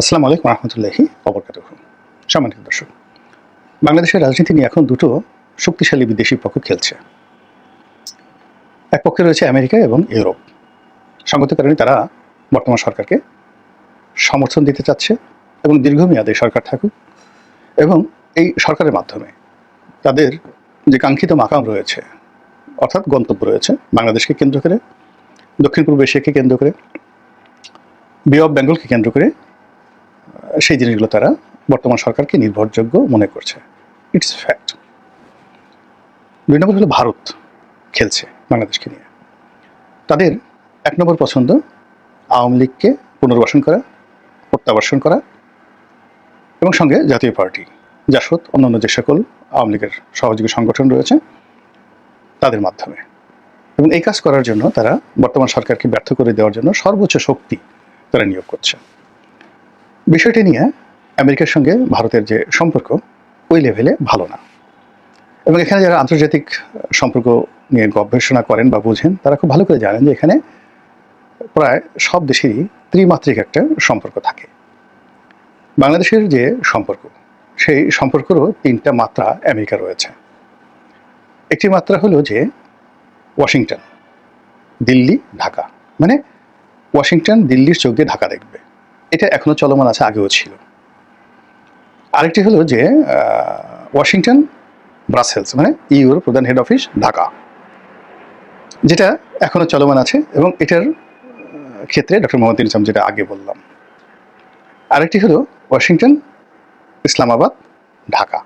আসসালামু আলাইকুম রহমতুল্লাহি অবরকাত সম্মানিত দর্শক, বাংলাদেশের রাজনীতি নিয়ে এখন দুটো শক্তিশালী বিদেশি পক্ষ খেলছে। এক পক্ষে রয়েছে আমেরিকা এবং ইউরোপ। সঙ্গত কারণে তারা বর্তমান সরকারকে সমর্থন দিতে চাচ্ছে এবং দীর্ঘমেয়াদে সরকার থাকুক এবং এই সরকারের মাধ্যমে তাদের যে কাঙ্ক্ষিত মাকাম রয়েছে, অর্থাৎ গন্তব্য রয়েছে, বাংলাদেশকে কেন্দ্র করে, দক্ষিণ পূর্ব এশিয়াকে কেন্দ্র করে বে অফ বেঙ্গলকে কেন্দ্র করে সেই জিনিসগুলো তারা বর্তমান সরকারকে নির্ভরযোগ্য মনে করছে। ইটস ফ্যাক্ট দুই নম্বর হলো ভারত খেলছে বাংলাদেশকে নিয়ে। তাদের এক নম্বর পছন্দ আওয়ামী লীগকে পুনর্বাসন করা প্রত্যাবাসন করা এবং সঙ্গে জাতীয় পার্টি, জাসদ, অন্যান্য যে সকল আওয়ামী লীগের সহযোগী সংগঠন রয়েছে তাদের মাধ্যমে। এবং এই কাজ করার জন্য তারা বর্তমান সরকারকে ব্যর্থ করে দেওয়ার জন্য সর্বোচ্চ শক্তি তারা নিয়োগ করছে। বিষয়টি নিয়ে আমেরিকার সঙ্গে ভারতের যে সম্পর্ক, ওই লেভেলে ভালো না। এবং এখানে যারা আন্তর্জাতিক সম্পর্ক নিয়ে গবেষণা করেন বা বুঝেন, তারা খুব ভালো করে জানেন যে এখানে প্রায় সব দেশেরই ত্রিমাত্রিক একটা সম্পর্ক থাকে। বাংলাদেশের যে সম্পর্ক, সেই সম্পর্কেরও তিনটা মাত্রা আমেরিকা রয়েছে। একটি মাত্রা হলো যে ওয়াশিংটন, দিল্লি, ঢাকা। মানে ওয়াশিংটন, দিল্লির চোখ ঢাকা দেখবে। এটা এখনও চলমান আছে, আগেও ছিল। আরেকটি হলো যে ওয়াশিংটন, ব্রাসেলস মানে ইউর প্রধান হেড অফিস ঢাকা। যেটা এখনও চলমান আছে এবং এটার ক্ষেত্রে ডক্টর মোহাম্মদ ইসলাম যেটা আগে বললাম। আরেকটি হলো ওয়াশিংটন, ইসলামাবাদ, ঢাকা।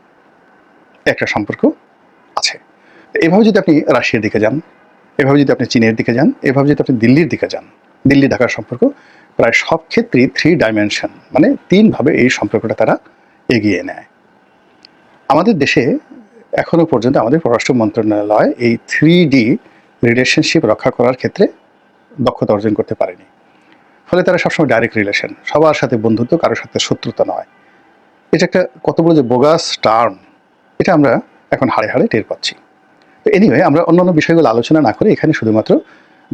একটা সম্পর্ক আছে। এভাবে যদি আপনি রাশিয়ার দিকে যান, এভাবে যদি আপনি চীনের দিকে যান, এভাবে যদি আপনি দিল্লির দিকে যান দিল্লি ঢাকার সম্পর্ক প্রায় সব ক্ষেত্রেই থ্রি ডাইমেনশন মানে তিনভাবে এই সম্পর্কটা তারা এগিয়ে নেয়। আমাদের দেশে এখনও পর্যন্ত আমাদের পররাষ্ট্র মন্ত্রণালয় এই থ্রি ডি রিলেশনশিপ রক্ষা করার ক্ষেত্রে দক্ষতা অর্জন করতে পারেনি। ফলে তারা সবসময় ডাইরেক্ট রিলেশন সবার সাথে বন্ধুত্ব, কারোর সাথে শত্রুতা নয়। এটা একটা কত বড় যে বোগাস টার্ম এটা আমরা এখন হাড়ে হাড়ে টের পাচ্ছি। তো এনিওয়ে আমরা অন্যান্য বিষয়গুলো আলোচনা না করে এখানে শুধুমাত্র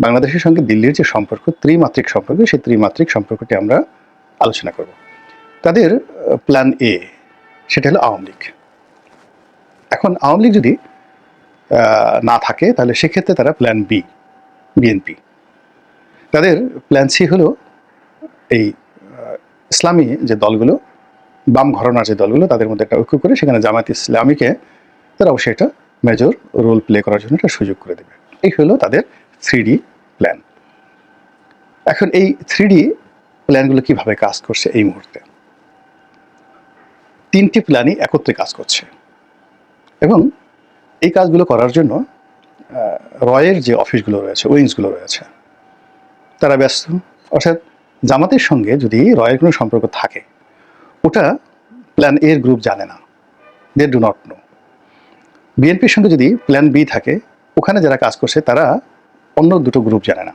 বাংলাদেশের সঙ্গে দিল্লির যে সম্পর্ক, ত্রিমাত্রিক সম্পর্ক, সেই ত্রিমাত্রিক সম্পর্কটি আমরা আলোচনা করব। তাদের প্ল্যান এ সেটা হলো আওয়ামী লীগ। এখন আওয়ামী লীগ যদি না থাকে, তাহলে সেক্ষেত্রে তারা প্ল্যান বি বিএনপি তাদের প্ল্যান সি হলো এই ইসলামী যে দলগুলো, বাম ঘরনার যে দলগুলো, তাদের মধ্যে একটা ঐক্য করে সেখানে জামায়াত ইসলামীকে তারা অবশ্যই একটা মেজর রোল প্লে করার জন্য একটা সুযোগ করে দেবে। এই হলো তাদের থ্রি প্ল্যান। এখন এই থ্রি প্ল্যানগুলো কীভাবে কাজ করছে এই মুহূর্তে? তিনটি প্ল্যানই একত্রে কাজ করছে। এবং এই কাজগুলো করার জন্য রয়ের যে অফিসগুলো রয়েছে, উইংসগুলো রয়েছে, তারা ব্যস্ত। অর্থাৎ জামাতের সঙ্গে যদি রয়ের কোনো সম্পর্ক থাকে, ওটা প্ল্যান এর গ্রুপ জানে না। দে ডু নট নো বিএনপির সঙ্গে যদি প্ল্যান বি থাকে, ওখানে যারা কাজ করছে, তারা অন্য দুটো গ্রুপ জানে না।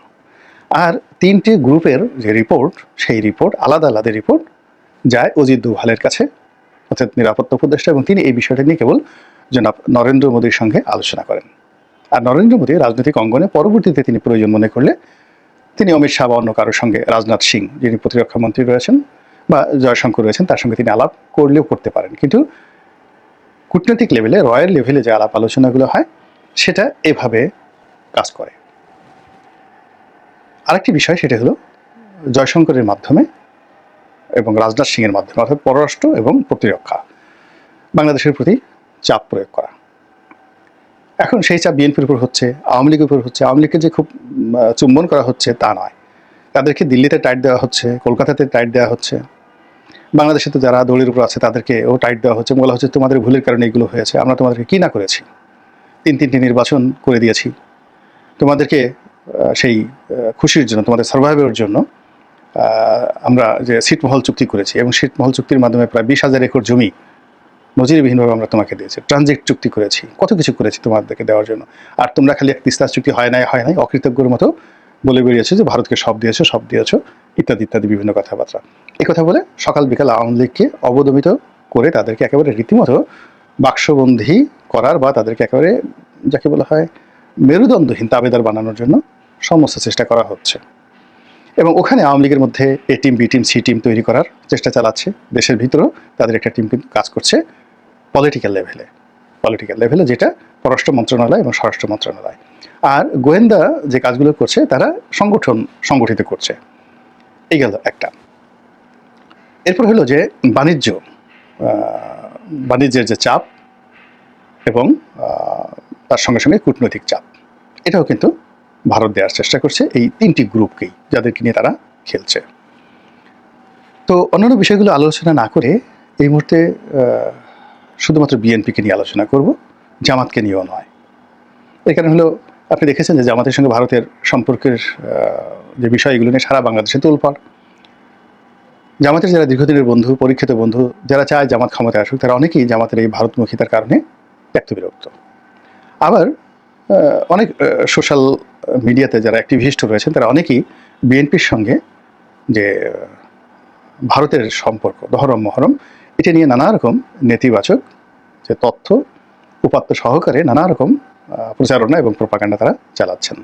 আর তিনটি গ্রুপের যে রিপোর্ট সেই রিপোর্ট আলাদা আলাদা রিপোর্ট যায় অজিত দোভালের কাছে, অর্থাৎ নিরাপত্তা উপদেষ্টা এবং তিনি এই বিষয়টা নিয়ে কেবল জনাব নরেন্দ্র মোদীর সঙ্গে আলোচনা করেন। আর নরেন্দ্র মোদী রাজনৈতিক অঙ্গনে পরবর্তীতে তিনি প্রয়োজন মনে করলে তিনি অমিত শাহ বা অন্য কারোর সঙ্গে, রাজনাথ সিং যিনি প্রতিরক্ষা মন্ত্রী রয়েছেন বা জয়শঙ্কর রয়েছেন, তার সঙ্গে তিনি আলাপ করলেও করতে পারেন। কিন্তু কূটনৈতিক লেভেলে রয়্যাল লেভেলে যে আলাপ আলোচনাগুলো হয়, সেটা এভাবে কাজ করে। আরেকটি বিষয় সেটা হলো জয়শঙ্করের মাধ্যমে এবং রাজনাথ সিংয়ের মাধ্যমে, অর্থাৎ পররাষ্ট্র এবং প্রতিরক্ষা, বাংলাদেশের প্রতি চাপ প্রয়োগ করা। এখন সেই চাপ বিএনপির উপর হচ্ছে, আওয়ামী লীগের উপর হচ্ছে, আওয়ামী লীগকে যে খুব চুম্বন করা হচ্ছে তা নয়। তাদেরকে দিল্লিতে টাইট দেওয়া হচ্ছে, কলকাতাতে টাইট দেওয়া হচ্ছে। বাংলাদেশে তো যারা দলের উপর আছে, তাদেরকে ও টাইট দেওয়া হচ্ছে। বলা হচ্ছে তোমাদের ভুলের কারণে এগুলো হয়েছে, আমরা তোমাদেরকে কি না করেছি? তিন তিনটি নির্বাচন করে দিয়েছি। তোমাদেরকে সেই খুশির জন্য, তোমাদের সার্ভাইভের জন্য আমরা যে সিটমহল চুক্তি করেছি এবং সিটমহল চুক্তির মাধ্যমে প্রায় বিশ হাজার একর জমি নজিরবিহীনভাবে আমরা তোমাকে দিয়েছি ট্রানজিট চুক্তি করেছি, কত কিছু করেছি তোমাদেরকে দেওয়ার জন্য। আর তোমরা খালি এক তিস্তা চুক্তি হয় নাই হয় নাই, অকৃতজ্ঞর মতো বলে বেরিয়েছে যে ভারতকে সব দিয়েছ সব দিয়েছ, ইত্যাদি ইত্যাদি বিভিন্ন কথাবার্তা। এই কথা বলে সকাল বিকাল আওয়ামী লীগকে অবদমিত করে তাদেরকে একেবারে রীতিমতো বাক্সবন্ধী করার বা তাদেরকে একেবারে, যাকে বলা হয় মেরুদণ্ডহীন তাবেদার বানানোর জন্য সমস্ত চেষ্টা করা হচ্ছে। এবং ওখানে আওয়ামী লীগের মধ্যে A team, B team, C team তৈরি করার চেষ্টা চালাচ্ছে। দেশের ভিতরেও তাদের একটা টিম কিন্তু কাজ করছে পলিটিক্যাল লেভেলে পলিটিক্যাল লেভেলে যেটা পররাষ্ট্র মন্ত্রণালয় এবং স্বরাষ্ট্র মন্ত্রণালয়। আর গোয়েন্দা যে কাজগুলো করছে, তারা সংগঠন সংগঠিত করছে। এই গেল একটা। এরপর হলো যে বাণিজ্য বাণিজ্যের যে চাপ এবং তার সঙ্গে সঙ্গে কূটনৈতিক চাপ। এটাও কিন্তু ভারত দেওয়ার চেষ্টা করছে এই তিনটি গ্রুপকেই, যাদেরকে নিয়ে তারা খেলছে। তো অন্যান্য বিষয়গুলো আলোচনা না করে এই মুহূর্তে শুধুমাত্র বিএনপিকে নিয়ে আলোচনা করব, জামাতকে নিয়েও নয়। এর কারণ হলো, আপনি দেখেছেন যে জামাতের সঙ্গে ভারতের সম্পর্কের যে বিষয় এগুলো নিয়ে সারা বাংলাদেশে তোলপাড়। জামাতের যারা দীর্ঘদিনের বন্ধু, পরীক্ষিত বন্ধু, যারা চায় জামাত ক্ষমতায় আসুক, তারা অনেকেই জামাতের এই ভারতমুখিতার কারণে ব্যক্ত বিরক্ত। আবার অনেক সোশ্যাল মিডিয়াতে যারা অ্যাক্টিভিস্ট রয়েছেন, তারা অনেকেই বিএনপির সঙ্গে যে, ভারতের সম্পর্ক দহরম মহরম, এটা নিয়ে নানা রকম নেতিবাচক যে তথ্য, উপাত্ত সহকারে নানা রকম প্রচারণা এবং প্রপাগান্ডা তারা চালাচ্ছেন।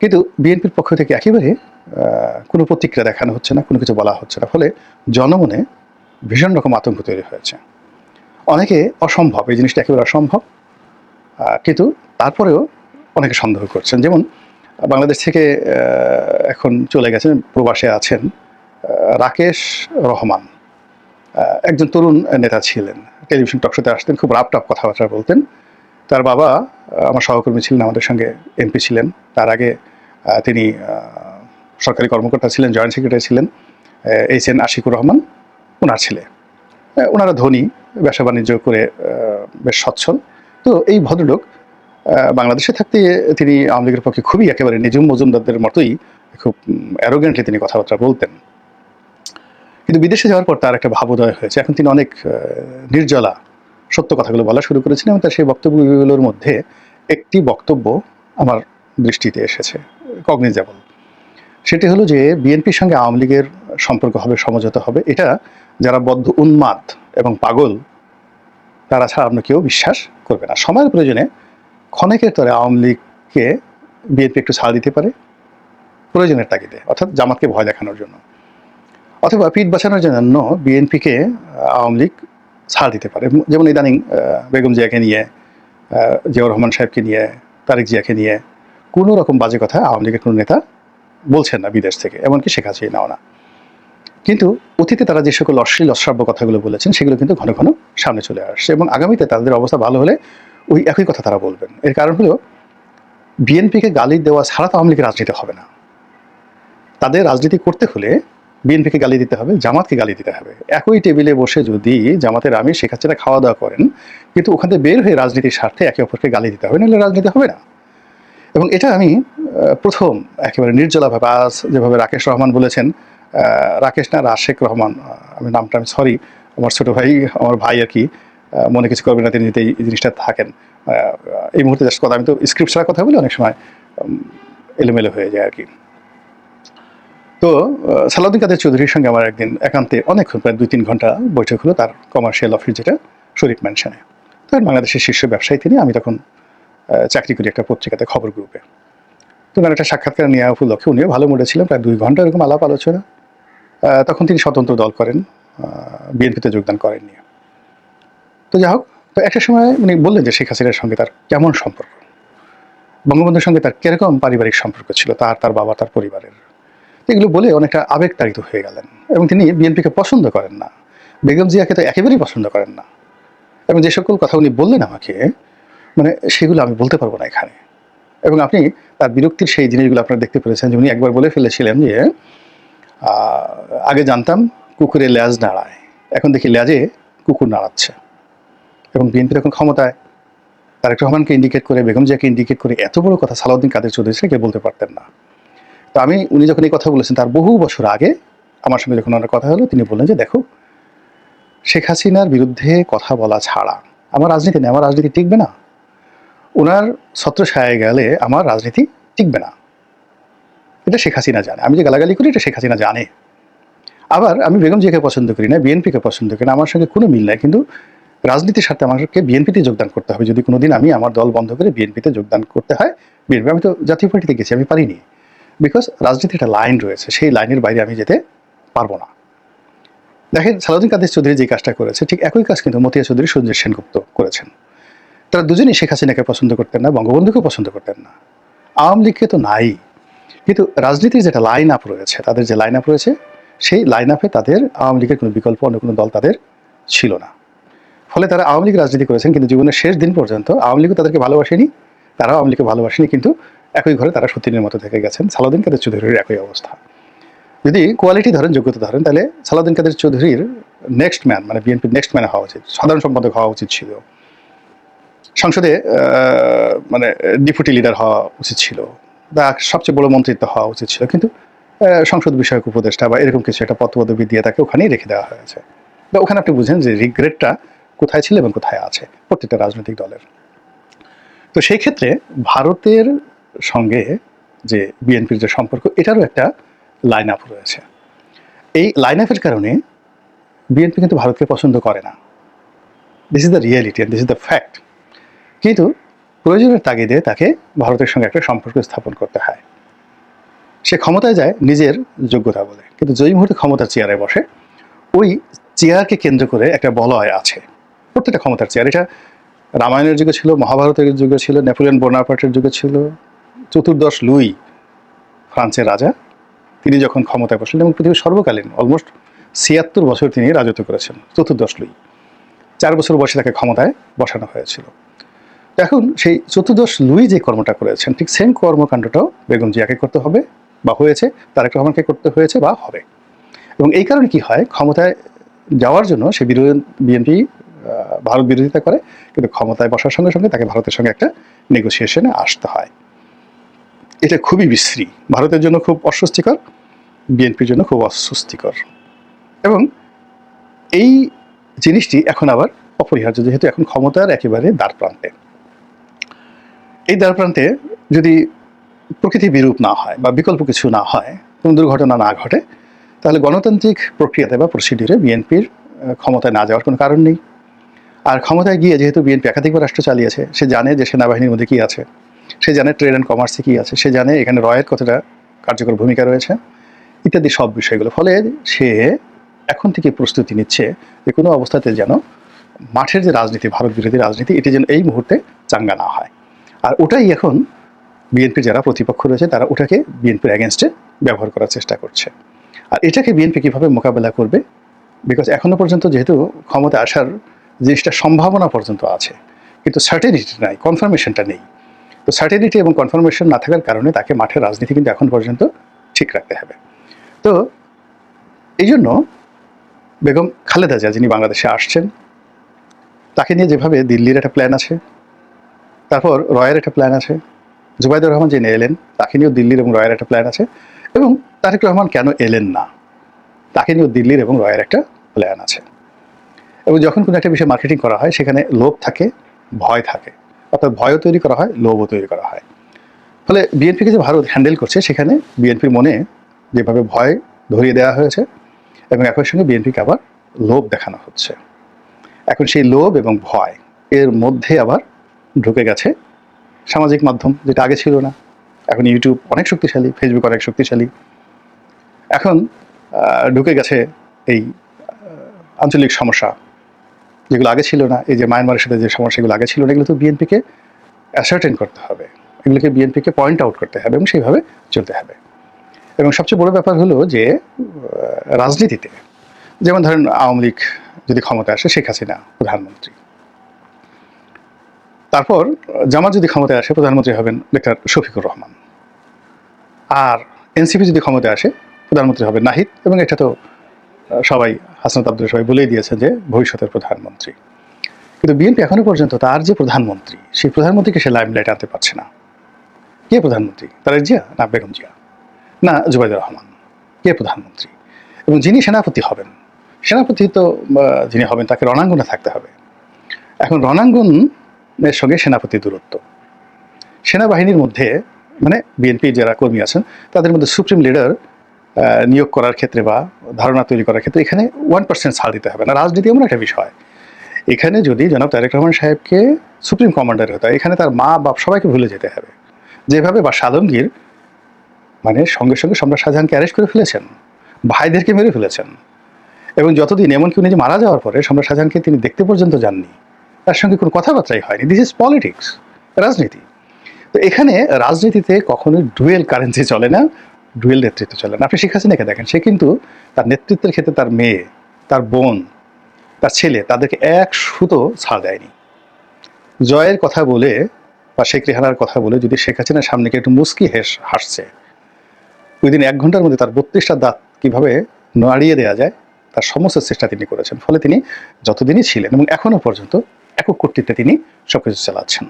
কিন্তু বিএনপির পক্ষ থেকে একেবারে কোনো প্রতিক্রিয়া দেখানো হচ্ছে না, কোনো কিছু বলা হচ্ছে না, ফলে জনমনে ভীষণ রকম আতঙ্ক তৈরি হয়েছে। অনেকে অসম্ভব, এই জিনিসটা একেবারে অসম্ভব। কিন্তু তারপরেও অনেকে সন্দেহ করছেন। যেমন বাংলাদেশ থেকে এখন চলে গেছেন, প্রবাসে আছেন রাকেশ রহমান। একজন তরুণ নেতা ছিলেন। টেলিভিশন টকশোতে আসতেন, খুব রাপ টাপ কথাবার্তা বলতেন। তার বাবা আমার সহকর্মী ছিলেন, আমাদের সঙ্গে এমপি ছিলেন। তার আগে তিনি সরকারি কর্মকর্তা ছিলেন, জয়েন্ট সেক্রেটারি ছিলেন এইচ এন আশিকুর রহমান ওনার ছেলে। ওনারা ধনী ব্যবসা বাণিজ্য করে বেশ সচ্ছল তো এই ভদ্রলোক বাংলাদেশে থাকতে তিনি আওয়ামী লীগের পক্ষে খুবই একেবারে নিজুম মজুমদারদের মতোই খুব অ্যারোগেন্টলি তিনি কথাবার্তা বলতেন। কিন্তু বিদেশে যাওয়ার পর তার একটা ভাবোদয় হয়েছে। এখন তিনি অনেক নির্জলা সত্য কথাগুলো বলা শুরু করেছেন এবং তার সেই বক্তব্যগুলোর মধ্যে একটি বক্তব্য আমার দৃষ্টিতে এসেছে কগনিজেবল সেটি হলো যে বিএনপির সঙ্গে আওয়ামী লীগের সম্পর্ক হবে, সমঝোতা হবে। এটা যারা বদ্ধ উন্মাদ এবং পাগল, তারা ছাড়া অন্য কেউ বিশ্বাস করবে না। সময়ের প্রয়োজনে ক্ষণেকের তরে আওয়ামী লীগকে বিএনপি একটু ছাড় দিতে পারে, প্রয়োজনের তাগিদে, অর্থাৎ জামাতকে ভয় দেখানোর জন্য। অথবা পিঠ বাঁচানোর জন্য বিএনপিকে আওয়ামী লীগ ছাড় দিতে পারে। যেমন ইদানিং বেগম জিয়াকে নিয়ে জিয়াউর রহমান সাহেবকে নিয়ে, তারেক জিয়াকে নিয়ে কোনো রকম বাজে কথা আওয়ামী লীগের কোনো নেতা বলছেন না বিদেশ থেকে, এমনকি শেখ হাসিনাও না। কিন্তু অতীতে তারা যে সকল অশ্লীল, অশ্রাব্য কথাগুলো বলেছেন, সেগুলো কিন্তু ঘন ঘন সামনে চলে আসছে এবং আগামীতে তাদের অবস্থা ভালো হলে ওই একই কথা তারা বলবেন। এর কারণ হলো, বিএনপিকে গালি দেওয়া ছাড়া তো আওয়ামী রাজনীতি হবে না। তাদের রাজনীতি করতে হলে বিএনপিকে গালি দিতে হবে, জামাতকে গালি দিতে হবে। একই টেবিলে বসে যদি জামাতের আমি শেখ হাসিনা খাওয়া দাওয়া করেন, কিন্তু ওখান থেকে বের হয়ে রাজনীতির স্বার্থে একে অপরকে গালি দিতে হবে, নাহলে রাজনীতি হবে না। এবং এটা আমি প্রথম একেবারে নির্জলাভাবে, আজ যেভাবে রাকেশ রহমান বলেছেন রাকেশ না, রাশেক রহমান আমি নামটা আমি সরি আমার ছোট ভাই, আমার ভাই আর কি মনে কিছু করবে না, তিনি যদি এই জিনিসটা থাকেন। এই মুহূর্তে জাস্ট কথা, আমি তো স্ক্রিপ্ট ছাড়া কথা বলি অনেক সময় এলোমেলো হয়ে যায় আর কি। তো সালাউদ্দিন কাদের চৌধুরীর সঙ্গে আমার একদিন একান্তে অনেকক্ষণ, প্রায় দুই তিন ঘণ্টা বৈঠক হলো তার কমার্শিয়াল অফিস যেটা শরীফ ম্যানশনে তখন বাংলাদেশের শীর্ষ ব্যবসায়ী তিনি, আমি তখন চাকরি করি একটা পত্রিকাতে খবর গ্রুপে তো একটা সাক্ষাৎকার নেওয়া উপলক্ষে, উনিও ভালো মুডে ছিলেন, প্রায় দুই ঘণ্টা এরকম আলাপ আলোচনা। তখন তিনি স্বতন্ত্র দল করেন বিএনপিতে যোগদান করেননি। তো যাই হোক, তো একটা সময় উনি বললেন যে শেখ হাসিনার সঙ্গে তার কেমন সম্পর্ক? বঙ্গবন্ধুর সঙ্গে তার কীরকম পারিবারিক সম্পর্ক ছিল? তার তার বাবা, তার পরিবারের? এগুলো বলে অনেকটা আবেগতাড়িত হয়ে গেলেন এবং তিনি বিএনপিকে পছন্দ করেন না। বেগম জিয়াকে তো একেবারেই পছন্দ করেন না। এবং যে সকল কথা উনি বললেন আমাকে মানে সেগুলো আমি বলতে পারব না এখানে। এবং আপনি তার বিরক্তির সেই জিনিসগুলো আপনারা দেখতে পেরেছেন যে উনি একবার বলে ফেলেছিলেন যে আগে জানতাম কুকুরে ল্যাজ নাড়ায়। এখন দেখি ল্যাজে কুকুর নাড়াচ্ছে। এবং বিএনপি এখন ক্ষমতায়। তারেক রহমানকে ইন্ডিকেট করে, বেগম জিয়াকে ইন্ডিকেট করে এত বড় কথা সালাউদ্দিন কাদের চৌধুরী কে বলতে পারতেন না। তো আমি, উনি যখন এই কথা বলেছেন, তার বহু বছর আগে আমার সঙ্গে যখন ওনার কথা হলো, তিনি বললেন যে, দেখো, শেখ হাসিনার বিরুদ্ধে কথা বলা ছাড়া আমার রাজনীতি নেই, আমার রাজনীতি টিকবে না। ওনার ছত্রছায়ায় গেলে আমার রাজনীতি টিকবে না। এটা শেখ হাসিনা জানে। আমি যে গালাগালি করি, এটা শেখ হাসিনা জানে। আবার আমি বেগম জিয়াকে পছন্দ করি না, বিএনপিকে পছন্দ করি না, আমার সঙ্গে কোনো মিল নাই। কিন্তু রাজনীতির সাথে আমাকে বিএনপিতে যোগদান করতে হবে। যদি কোনোদিন আমি আমার দল বন্ধ করে বিএনপিতে যোগদান করতে হয়, বিএনপি, আমি তো জাতীয় পার্টিতে গেছি, আমি পারিনি। বিকজ রাজনীতি একটা লাইন রয়েছে, সেই লাইনের বাইরে আমি যেতে পারব না। দেখেন, সালাউদ্দিন কাদের চৌধুরী যে কাজটা করেছে, ঠিক একই কাজ কিন্তু মতিয়া চৌধুরী সঞ্জয় সেনগুপ্ত করেছেন। তারা দুজনেই শেখ হাসিনাকে পছন্দ করতেন না, বঙ্গবন্ধুকেও পছন্দ করতেন না। আওয়ামী লীগকে তো নাই। কিন্তু রাজনীতির যেটা লাইন আপ রয়েছে, তাদের যে লাইন আপ রয়েছে, সেই লাইন আপে তাদের আওয়ামী লীগের কোনো বিকল্প অন্য কোনো দল তাদের ছিল না। ফলে তারা আওয়ামী লীগ রাজনীতি করেছেন, কিন্তু জীবনের শেষ দিন পর্যন্ত আওয়ামী লীগও তাদেরকে ভালোবাসেনি, তারাও আওয়ামী লীগকে ভালোবাসেনি, কিন্তু একই ঘরে তারা সতীনের মতো থেকে গেছেন। সালাউদ্দিন কাদের চৌধুরীর একই অবস্থা। যদি কোয়ালিটি ধরেন, যোগ্যতা ধরেন, তাহলে সালাউদ্দিন কাদের চৌধুরীর নেক্সট ম্যান মানে বিএনপির নেক্সট ম্যান হওয়া উচিত, সাধারণ সম্পাদক হওয়া উচিত ছিল। সংসদে মানে ডেপুটি লিডার হওয়া উচিত ছিল। সবচেয়ে বড় মন্ত্রিত্ব হওয়া উচিত ছিল। কিন্তু সংসদ বিষয়ক উপদেষ্টা বা এরকম কিছু একটা পদপদবি দিয়ে তাকে ওখানেই রেখে দেওয়া হয়েছে। বা ওখানে আপনি বুঝেন যে রিগ্রেটটা কোথায় ছিল এবং কোথায় আছে প্রত্যেকটা রাজনৈতিক দলের। তো সেই ক্ষেত্রে ভারতের সঙ্গে যে বিএনপির যে সম্পর্ক, এটারও একটা লাইন আপ রয়েছে। এই লাইন আপের কারণে বিএনপি কিন্তু ভারতকে পছন্দ করে না। This is the reality this is the fact কিন্তু প্রয়োজনের তাগিদে তাকে ভারতের সঙ্গে একটা সম্পর্ক স্থাপন করতে হয়। সে ক্ষমতায় যায় নিজের যোগ্যতা বলে। কিন্তু যেই মুহূর্তে ক্ষমতার চেয়ারে বসে, ওই চেয়ারকে কেন্দ্র করে একটা বলয় আছে। প্রত্যেকটা ক্ষমতার চেয়ার। এটা রামায়ণের যুগে ছিল, মহাভারতের যুগে ছিল, নেপোলিয়ন বোনাপার্টের যুগে ছিল, চতুর্দশ লুই, ফ্রান্সের রাজা, তিনি যখন ক্ষমতায় বসলেন এবং পৃথিবীর সর্বকালীন অলমোস্ট ছিয়াত্তর বছর তিনি রাজত্ব করেছেন, চতুর্দশ লুই। চার বছর বয়সে তাকে ক্ষমতায় বসানো হয়েছিল। এখন সেই চতুর্দশ লুই যে কর্মটা করেছেন, ঠিক সেম কর্মকাণ্ডটাও বেগম জিয়াকে করতে হবে বা হয়েছে, তারেক রহমানকে করতে হয়েছে বা হবে। এবং এই কারণে কি হয়, ক্ষমতায় যাওয়ার জন্য সে বিরোধী বিএনপি ভারত বিরোধিতা করে, কিন্তু ক্ষমতায় বসার সঙ্গে সঙ্গে তাকে ভারতের সঙ্গে একটা নেগোসিয়েশনে আসতে হয়। এটা খুবই বিশ্রী। ভারতের জন্য খুব অস্বস্তিকর, বিএনপির জন্য খুব অস্বস্তিকর। এবং এই জিনিসটি এখন আবার অপরিহার্য, যেহেতু এখন ক্ষমতার একেবারে দ্বার প্রান্তে এই দ্বার প্রান্তে যদি প্রকৃতি বিরূপ না হয় বা বিকল্প কিছু না হয়, কোনো দুর্ঘটনা না ঘটে, তাহলে গণতান্ত্রিক প্রক্রিয়াতে বা প্রসিডিউরে বিএনপির ক্ষমতায় না যাওয়ার কোনো কারণ নেই। আর ক্ষমতায় গিয়ে যেহেতু বিএনপি একাধিকবার রাষ্ট্র চালিয়েছে, সে জানে যে সেনাবাহিনীর মধ্যে কী আছে। সে জানে ট্রেড অ্যান্ড কমার্সে কী আছে। সে জানে এখানে রয়ের কতটা কার্যকর ভূমিকা রয়েছে, ইত্যাদি সব বিষয়গুলো। ফলে সে এখন থেকে প্রস্তুতি নিচ্ছে যে কোনো অবস্থাতে যেন মাঠের যে রাজনীতি, ভারত বিরোধী রাজনীতি, এটি যেন এই মুহূর্তে চাঙ্গা না হয়। আর ওটাই এখন বিএনপির যারা প্রতিপক্ষ রয়েছে, তারা ওটাকে বিএনপির অ্যাগেনস্টে ব্যবহার করার চেষ্টা করছে। আর এটাকে বিএনপি কীভাবে মোকাবেলা করবে? বিকজ এখনও পর্যন্ত যেহেতু ক্ষমতা আসার জিনিসটা সম্ভাবনা পর্যন্ত আছে, কিন্তু সার্টেনিটি নাই কনফার্মেশনটা নেই। তো সার্টেনিটি এবং কনফার্মেশন না থাকার কারণে তাকে মাঠের রাজনীতি কিন্তু এখন পর্যন্ত ঠিক রাখতে হবে। তো এই জন্য বেগম খালেদা জিয়া যিনি বাংলাদেশে আসছেন, তাকে নিয়ে যেভাবে দিল্লির একটা প্ল্যান আছে তারপর রয়ের একটা প্ল্যান আছে। জুবাইদুর রহমান যিনি এলেন, তাকে নিয়েও দিল্লির এবং রয়ের একটা প্ল্যান আছে এবং তারেক রহমান কেন এলেন না? তাকে নিয়েও দিল্লির এবং রয়ের একটা প্ল্যান আছে। এবং যখন কোনো একটা বিষয় মার্কেটিং করা হয়, সেখানে লোভ থাকে, ভয় থাকে। অর্থাৎ ভয়ও তৈরি করা হয়, লোভও তৈরি করা হয়। ফলে বিএনপিকে যে ভারত হ্যান্ডেল করছে, সেখানে বিএনপির মনে যেভাবে ভয় ধরিয়ে দেওয়া হয়েছে এবং একই সঙ্গে বিএনপিকে আবার লোভ দেখানো হচ্ছে। এখন সেই লোভ এবং ভয়, এর মধ্যে আবার ঢুকে গেছে। সামাজিক মাধ্যম, যেটা আগে ছিল না। এখন ইউটিউব অনেক শক্তিশালী ফেসবুক অনেক শক্তিশালী। এখন ঢুকে গেছে এই আঞ্চলিক সমস্যা। যেগুলো আগে ছিল না, এই যে মায়ানমারের সাথে যে সমস্যাগুলো আগে ছিল না, এগুলো তো বিএনপিকে অ্যাসার্টেন করতে হবে। এগুলোকে বিএনপিকে পয়েন্ট আউট করতে হবে এবং সেইভাবে চলতে হবে। এবং সবচেয়ে বড় ব্যাপার হলো যে রাজনীতিতে, যেমন ধরেন আওয়ামী লীগ যদি ক্ষমতা আসে, শেখ হাসিনা প্রধানমন্ত্রী। তারপর জামাত যদি ক্ষমতায় আসে, প্রধানমন্ত্রী হবেন ডক্টর শফিকুর রহমান। আর এনসিপি যদি ক্ষমতায় আসে, প্রধানমন্ত্রী হবে নাহিদ এবং এটা তো সবাই, হাসনাত আব্দুল সবাই বলেই দিয়েছেন যে ভবিষ্যতের প্রধানমন্ত্রী। কিন্তু বিএনপি এখনও পর্যন্ত তার যে প্রধানমন্ত্রী, সেই প্রধানমন্ত্রীকে সে লাইমলাইট আনতে পারছে না। কে প্রধানমন্ত্রী? তারেক জিয়া না বেগম জিয়া? না জুবাইদুর রহমান? কে প্রধানমন্ত্রী? এবং যিনি সেনাপতি হবেন, সেনাপতি তো যিনি হবেন তাকে রণাঙ্গনে থাকতে হবে। এখন রণাঙ্গনের সঙ্গে সেনাপতি দূরত্ব। সেনাবাহিনীর মধ্যে মানে বিএনপি যারা কর্মী আছেন, তাদের মধ্যে সুপ্রিম লিডার নিয়োগ করার ক্ষেত্রে বা ধারণা তৈরি করার ক্ষেত্রে এখানে ওয়ান পার্সেন্ট ছাড় দিতে হবে। না, রাজনীতি এমন একটা বিষয়। এখানে যদি জনাব তারেক রহমান সাহেবকে সুপ্রিম কমান্ডার হতে হয়, এখানে তার মা, বাপ সবাইকে ভুলে যেতে হবে। যেভাবে বা আলমগীর মানে সঙ্গে সঙ্গে সম্রাট শাহজাহানকে অ্যারেস্ট করে ফেলেছেন, ভাইদেরকে মেরে ফেলেছেন, এবং যতদিন এমনকি উনি যে মারা যাওয়ার পরে সম্রাট শাহজাহানকে তিনি দেখতে পর্যন্ত যাননি তার সঙ্গে কোনো কথাবার্তাই হয়নি। দিস ইজ পলিটিক্স রাজনীতি। তো এখানে রাজনীতিতে কখনোই ডুয়েল কারেন্সি চলে না, ডুয়েল নেতৃত্ব চলে না। আপনি শেখ হাসিনাকে দেখেন, সে কিন্তু তার নেতৃত্বের ক্ষেত্রে তার মেয়ে, তার বোন, তার ছেলে তাদেরকে এক সুতো ছাড় দেয়নি। জয়ের কথা বলে বা শেখ রেহানার কথা বলে যদি শেখ হাসিনার সামনে একটু মুস্কি হেস হাসছে ওই দিন এক ঘণ্টার মধ্যে তার বত্রিশটা দাঁত কীভাবে নাড়িয়ে দেওয়া যায়, তার সমস্ত চেষ্টা তিনি করেছেন। ফলে তিনি যতদিনই ছিলেন এবং এখনও পর্যন্ত একক কর্তৃত্বে তিনি সবকিছু চালাচ্ছেন।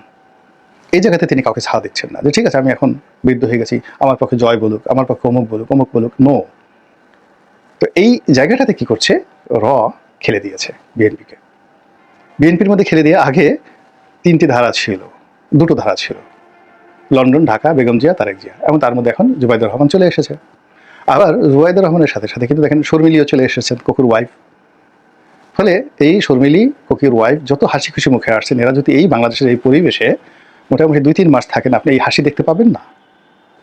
এই জায়গাতে তিনি কাউকে ছাড় দিচ্ছেন না যে, ঠিক আছে, আমি এখন বৃদ্ধ হয়ে গেছি, আমার পক্ষে জয় বলুক, আমার পক্ষে অমুক বলুক অমুক বলুক। নো তো এই জায়গাটাতে কি করছে? র খেলে দিয়েছে বিএনপিকে। বিএনপির মধ্যে খেলে দিয়ে আগে তিনটি ধারা ছিল, দুটো ধারা ছিল। লন্ডন, ঢাকা, বেগম জিয়া, তারেক জিয়া এবং তার মধ্যে এখন জুবাইদুর রহমান চলে এসেছে। আবার জুবাইদুর রহমানের সাথে সাথে কিন্তু দেখেন শর্মিলিও চলে এসেছেন, কুকুর ওয়াইফ ফলে এই শর্মিলি কোকির ওয়াইফ যত হাসি খুশি মুখে আসছেন, এরা যদি এই বাংলাদেশের এই পরিবেশে মোটামুটি দুই, তিন মাস থাকেন, আপনি এই হাসি দেখতে পাবেন না।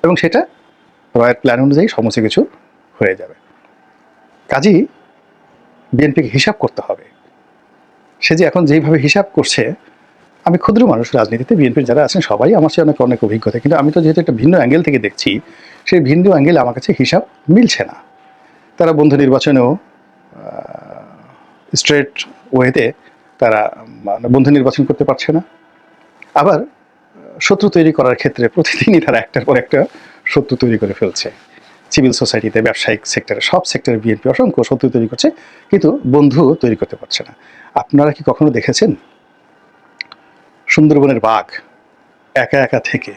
এবং সেটা রয়ের প্ল্যান অনুযায়ী সমস্ত কিছু হয়ে যাবে। কাজেই বিএনপিকে হিসাব করতে হবে। সে যে এখন যেইভাবে হিসাব করছে, আমি ক্ষুদ্র মানুষ রাজনীতিতে, বিএনপির যারা আছেন, সবাই আমার চেয়ে অনেক অনেক অভিজ্ঞতা। কিন্তু আমি তো যেহেতু একটা ভিন্ন অ্যাঙ্গেল থেকে দেখছি, সেই ভিন্ন অ্যাঙ্গেল আমার কাছে হিসাব মিলছে না। তারা বন্ধু নির্বাচনেও স্ট্রেট ওয়েতে তারা মানে বন্ধু নির্বাচন করতে পারছে না। আবার, শত্রু তৈরি করার ক্ষেত্রে প্রতিদিনই তারা একটার পর একটা শত্রু তৈরি করে ফেলছে। সিভিল সোসাইটিতে ব্যবসায়িক সেক্টরে সব সেক্টরে বিএনপি অসংখ্য শত্রু তৈরি করছে, কিন্তু বন্ধু তৈরি করতে পারছে না। আপনারা কি কখনো দেখেছেন? সুন্দরবনের বাঘ একা একা থেকে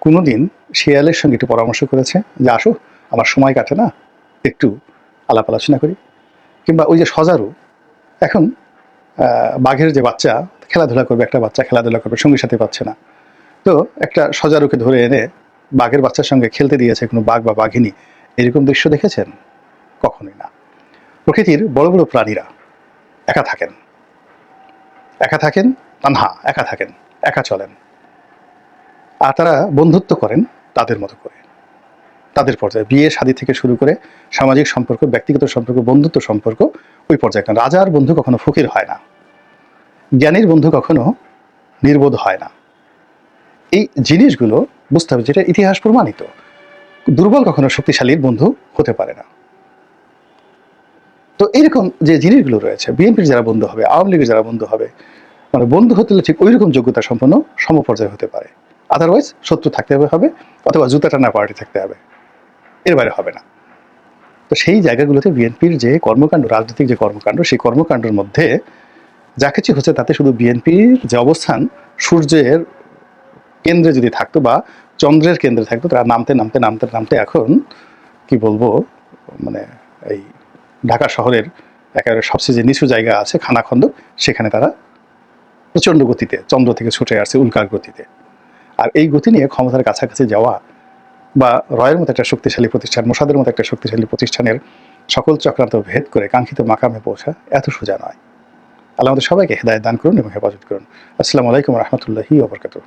কোনো দিন শিয়ালের সঙ্গে একটু পরামর্শ করেছে যে, আসো, আমার সময় কাটে না, একটু আলাপ আলোচনা করি। কিংবা ওই যে সজারু এখন বাঘের যে বাচ্চা, খেলাধুলা করবে, একটা বাচ্চা খেলাধুলা করবে সঙ্গী সাথে পাচ্ছে না। তো একটা সজারুকে ধরে এনে বাঘের বাচ্চার সঙ্গে খেলতে দিয়েছে কোনো বাঘ বা বাঘিনী, এরকম দৃশ্য দেখেছেন? কখনোই না। প্রকৃতির বড় বড় প্রাণীরা একা থাকেন। একা থাকেন, তানহা, একা থাকেন, একা চলেন। আর তারা বন্ধুত্ব করেন তাদের মতো করে। তাদের পর্যায়ে বিয়ে, শাদী থেকে শুরু করে সামাজিক সম্পর্ক, ব্যক্তিগত সম্পর্ক, বন্ধুত্ব সম্পর্ক, ওই পর্যায়ে একটা রাজার বন্ধু কখনো ফকির হয় না। জ্ঞানীর বন্ধু কখনো নির্বোধ হয় না। এই জিনিসগুলো বুঝতে হবে যেটা ইতিহাস প্রমাণিত। দুর্বল কখনো শক্তিশালীর বন্ধু হতে পারে না। তো এরকম যে জিনিসগুলো রয়েছে, বিএনপির যারা বন্ধু হবে, আওয়ামী লীগের যারা বন্ধু হবে মানে বন্ধু হতে হলে ঠিক ওই রকম যোগ্যতা সম্পন্ন সমপর্যায়ে হতে পারে। আদারওয়াইজ শত্রু থাকতে হবে, অথবা জুতা টানা পার্টি থাকতে হবে। এর বাইরে হবে না। তো সেই জায়গাগুলোতে বিএনপির যে কর্মকাণ্ড, রাজনৈতিক যে কর্মকাণ্ড, সেই কর্মকাণ্ডের মধ্যে যা কিছু হচ্ছে তাতে শুধু বিএনপির যে অবস্থান, সূর্যের কেন্দ্রে যদি থাকতো বা চন্দ্রের কেন্দ্রে থাকতো, তারা নামতে নামতে নামতে নামতে এখন কি বলব মানে এই ঢাকা শহরের একেবারে সবচেয়ে যে নিচু জায়গা আছে, খানাখন্দ, সেখানে তারা প্রচণ্ড গতিতে চন্দ্র থেকে ছুটে আসছে উল্কার গতিতে। আর এই গতি নিয়ে ক্ষমতার কাছাকাছি যাওয়া বা রয়ের মতো একটা শক্তিশালী প্রতিষ্ঠান, মোসাদের মতো একটা শক্তিশালী প্রতিষ্ঠানের সকল চক্রান্ত ভেদ করে কাঙ্ক্ষিত মাকামে পৌঁছা এত সোজা নয়। আল্লাহ আমাদের সবাইকে হেদায়ত দান করুন এবং হেফাজত করুন। আসসালামু আলাইকুম রহমতুল্লাহি ওবরকাতুহ